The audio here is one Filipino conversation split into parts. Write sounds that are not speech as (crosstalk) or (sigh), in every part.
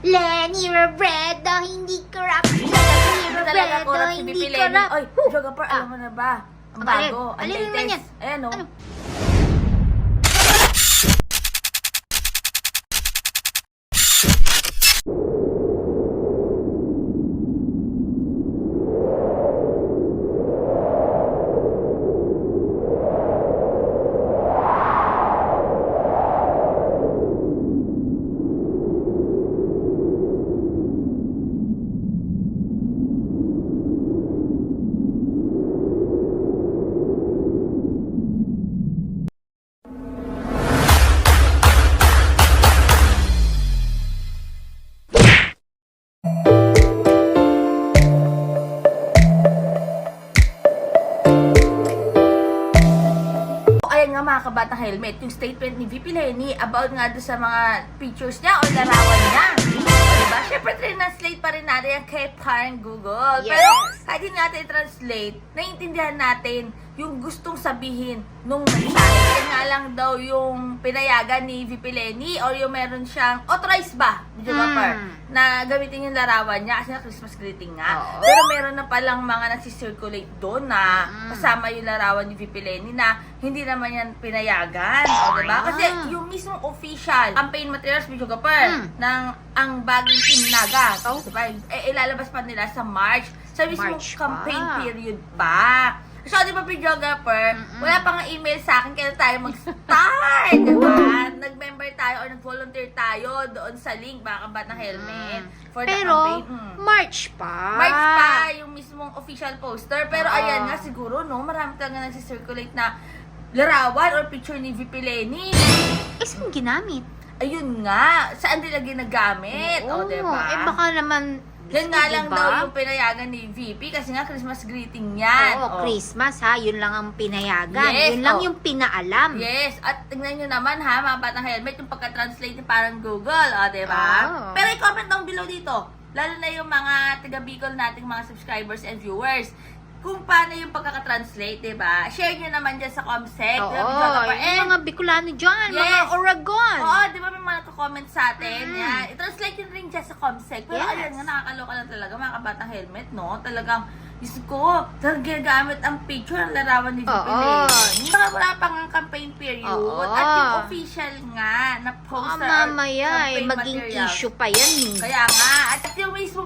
Lenny Robredo, hindi corrupt. Lenny Robredo, hindi corrupt. Oy, Joga Par, alam mo na ba? Ang Alin? bago, Alin naman yan? Ayan o. Ano? Nga mga kabatang helmet, yung statement ni VP Lenny about nga doon sa mga pictures niya o larawan niya. Diba? Siyempre, translate pa rin natin yan kay parang Google. Yes. Pero kahit hindi natin translate, naiintindihan natin yung gustong sabihin nung mensahe. Nga lang daw yung pinayagan ni VP Lenny or yung meron siyang authorized ba, Video Mm. Na gamitin yung larawan niya kasi na Christmas greeting nga. Oo. Pero meron na palang mga nagsisirculate doon na Mm. kasama yung larawan ni VP Lenny na hindi naman yan pinayagan. O, diba? Ah. Kasi yung mismong official campaign materials, Video Mm. ng ang bagong Team Naga. Oh. Diba? Eh, ilalabas pa nila sa March. Sa mismong March campaign pa. period pa. So, di ba, videographer, Mm-mm. wala pa nga email sa akin kaya tayo mag-start, (laughs) di ba? Nag-member tayo or nag-volunteer tayo doon sa link, baka ba ng helmet for the. Pero, campaign. Mm. March pa. March pa yung mismong official poster. Pero Oo. ayan nga, siguro, no, marami talaga nagsisirculate na larawan or picture ni VP Lenny. Eh, saan ginamit? Ayun nga, saan nila ginagamit? O, Oo, diba? Eh, baka naman... Yan nga lang diba? daw yung pinayagan ni VP kasi nga Christmas greeting yan. Oo, O. Christmas ha, yun lang ang pinayagan. Yes, yun lang oh. yung pinaalam. Yes, at tingnan nyo naman ha, mga batang helmet, yung pagka-translate parang Google, o, diba? Oh. Pero i-comment down below dito, lalo na yung mga taga-Bicol nating mga subscribers and viewers, kung paano yung pagkaka-translate, diba? Share nyo naman dyan sa Comsec. Oo, diba, yung mga Bicolano dyan, mga Yes. Oragon. Oo, di ba may mga nagko-comment sa atin? Mm. Yan. I-translate yun rin dyan sa Comsec. Pero Yes. ayan nga, nakakaloka lang talaga mga kabatang helmet, no? Talagang, Diyos ko, talagang ginagamit ang picture ng larawan ni. Lenny. Saka wala pa nga campaign period. Oo. At yung official nga na poster or mamaya eh, maging materials. issue pa yan eh. Kaya nga, at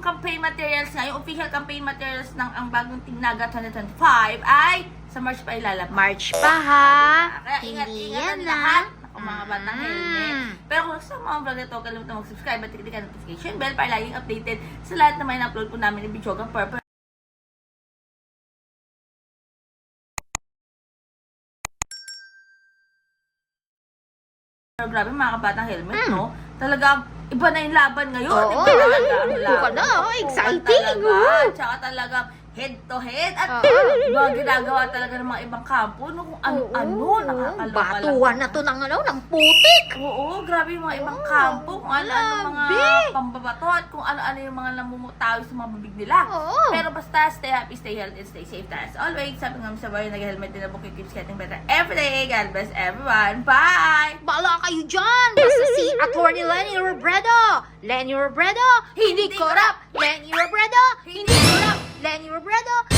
campaign materials nga, yung official campaign materials ng ang bagong Tingnaga 2025 ay sa March pa ilalabas. March pa ha. Kaya Hindi ingat-ingat yan ang ha. lahat. Ako mga batang Mm. helmet. Pero kung gusto mo ang vlog na ito, kalimutan mag-subscribe at click ang notification bell para laging updated sa lahat na may na-upload po namin ni Bichoga Purple. Pero grabe mga kabatang helmet, Mm. no? Talagang iba na yung laban ngayon. Oo. Iba talaga ang Iba laban. na, oh, Oo, exciting. Talaga. Oo. Tsaka talagang head to head at Oo. mga ginagawa talaga ng mga ibang kampo no kung ano-ano Oo. nakakaloka lang. Batuhan na to ng ano, ng putik. Oo, grabe yung mga ibang Oo, kampo, kung ano-ano mga grabe. pambabato at kung ano-ano yung mga namumutawi sa mga bibig nila. Oo. Pero basta, stay happy, stay healthy, and stay safe tayo. As always, sabi nga sa bayo, nag-helmet din na book, keeps getting better every day. God bless everyone. Bye! Bala kayo dyan! Basta si Attorney Lenny Robredo! Lenny Robredo, hindi corrupt! Lenny Robredo, Hindi corrupt! Lenny Robredo, hindi corrupt!